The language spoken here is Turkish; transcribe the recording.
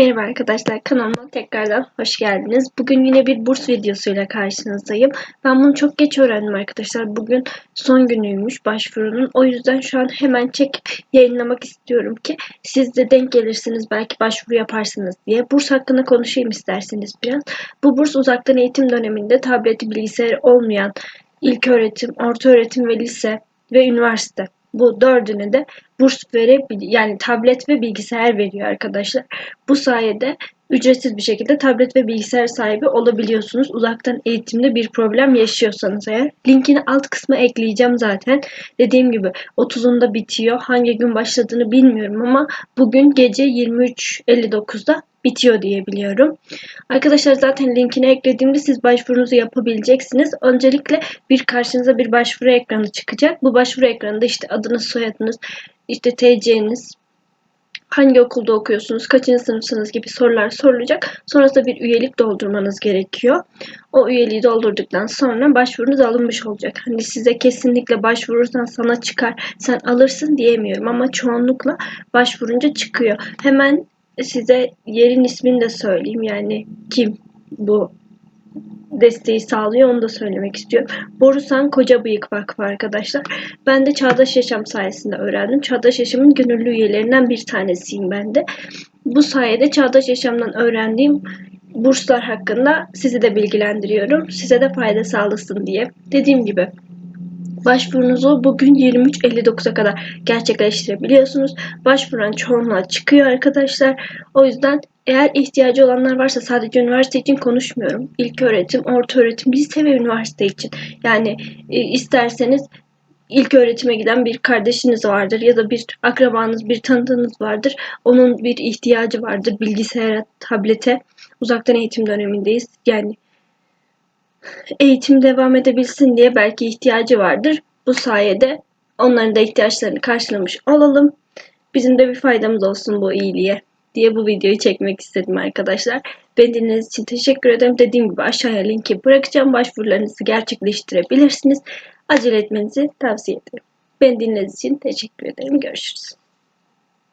Merhaba arkadaşlar kanalıma tekrardan hoş geldiniz. Bugün yine bir burs videosuyla karşınızdayım. Ben bunu çok geç öğrendim arkadaşlar. Bugün son günüymüş başvurunun. O yüzden şu an hemen çekip yayınlamak istiyorum ki siz de denk gelirsiniz belki başvuru yaparsınız diye. Burs hakkında konuşayım isterseniz biraz. Bu burs uzaktan eğitim döneminde tableti bilgisayarı olmayan ilk öğretim, orta öğretim ve lise ve üniversite bu dördüne de burs verebiliyor. Yani tablet ve bilgisayar veriyor arkadaşlar. Bu sayede ücretsiz bir şekilde tablet ve bilgisayar sahibi olabiliyorsunuz. Uzaktan eğitimde bir problem yaşıyorsanız eğer. Linkini alt kısma ekleyeceğim zaten. Dediğim gibi 30'unda bitiyor. Hangi gün başladığını bilmiyorum ama bugün gece 23.59'da bitiyor diye biliyorum. Arkadaşlar zaten linkini eklediğimde siz başvurunuzu yapabileceksiniz. Öncelikle bir karşınıza bir başvuru ekranı çıkacak. Bu başvuru ekranında işte adınız, soyadınız, işte TC'niz, hangi okulda okuyorsunuz, kaçıncı sınıfsınız gibi sorular sorulacak. Sonrasında bir üyelik doldurmanız gerekiyor. O üyeliği doldurduktan sonra başvurunuz alınmış olacak. Hani size kesinlikle başvurursan sana çıkar, sen alırsın diyemiyorum ama çoğunlukla başvurunca çıkıyor. Hemen size yerin ismini de söyleyeyim. Yani kim bu desteği sağlıyor onu da söylemek istiyorum. Borusan Koca Bıyık Vakfı arkadaşlar. Ben de Çağdaş Yaşam sayesinde öğrendim. Çağdaş Yaşam'ın gönüllü üyelerinden bir tanesiyim ben de. Bu sayede Çağdaş Yaşam'dan öğrendiğim burslar hakkında sizi de bilgilendiriyorum. Size de fayda sağlasın diye. Dediğim gibi Başvurunuzu bugün 23.59'a kadar gerçekleştirebiliyorsunuz. Başvuran çoğunluğa çıkıyor arkadaşlar. O yüzden eğer ihtiyacı olanlar varsa sadece üniversite için konuşmuyorum. İlk öğretim, orta öğretim, lise ve üniversite için. Yani e, isterseniz ilk öğretime giden bir kardeşiniz vardır ya da bir akrabanız, bir tanıdığınız vardır. Onun bir ihtiyacı vardır bilgisayara, tablete. Uzaktan eğitim dönemindeyiz. Yani eğitim devam edebilsin diye belki ihtiyacı vardır. Bu sayede onların da ihtiyaçlarını karşılamış olalım. Bizim de bir faydamız olsun bu iyiliğe diye bu videoyu çekmek istedim arkadaşlar. Beni dinlediğiniz için teşekkür ederim. Dediğim gibi aşağıya linki bırakacağım. Başvurularınızı gerçekleştirebilirsiniz. Acele etmenizi tavsiye ederim. Beni dinlediğiniz için teşekkür ederim. Görüşürüz.